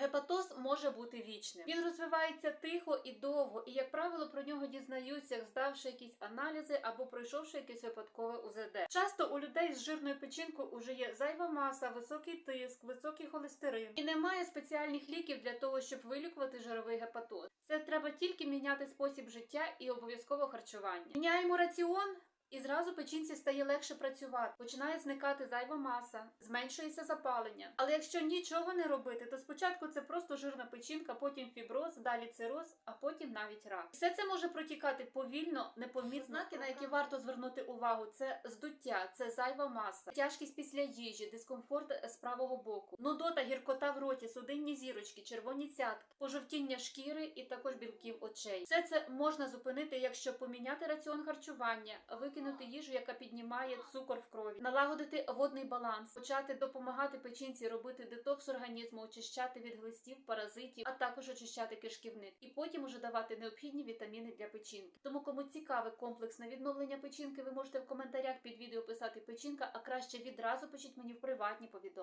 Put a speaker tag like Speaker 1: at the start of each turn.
Speaker 1: Гепатоз може бути вічним. Він розвивається тихо і довго, і, як правило, про нього дізнаються, здавши якісь аналізи або пройшовши якесь випадкове УЗД. Часто у людей з жирною печінкою уже є зайва маса, високий тиск, високий холестерин, і немає спеціальних ліків для того, щоб вилікувати жировий гепатоз. Це треба тільки міняти спосіб життя і обов'язково харчування. Міняємо раціон. І зразу печінці стає легше працювати, починає зникати зайва маса, зменшується запалення. Але якщо нічого не робити, то спочатку це просто жирна печінка, потім фіброз, далі цироз, а потім навіть рак. Все це може протікати повільно, непомітно. Знаки, на які варто звернути увагу, це здуття, це зайва маса, тяжкість після їжі, дискомфорт з правого боку, нудота, гіркота в роті, судинні зірочки, червоні цятки, пожовтіння шкіри і також білків очей. Все це можна зупинити, якщо поміняти раціон харчування, викинути їжу, яка піднімає цукор в крові, налагодити водний баланс, почати допомагати печінці робити детокс організму, очищати від глистів, паразитів, а також очищати кишківник, і потім уже давати необхідні вітаміни для печінки. Тому, кому цікаве комплексне відновлення печінки, ви можете в коментарях під відео писати печінка, а краще відразу пишіть мені в приватні повідомлення.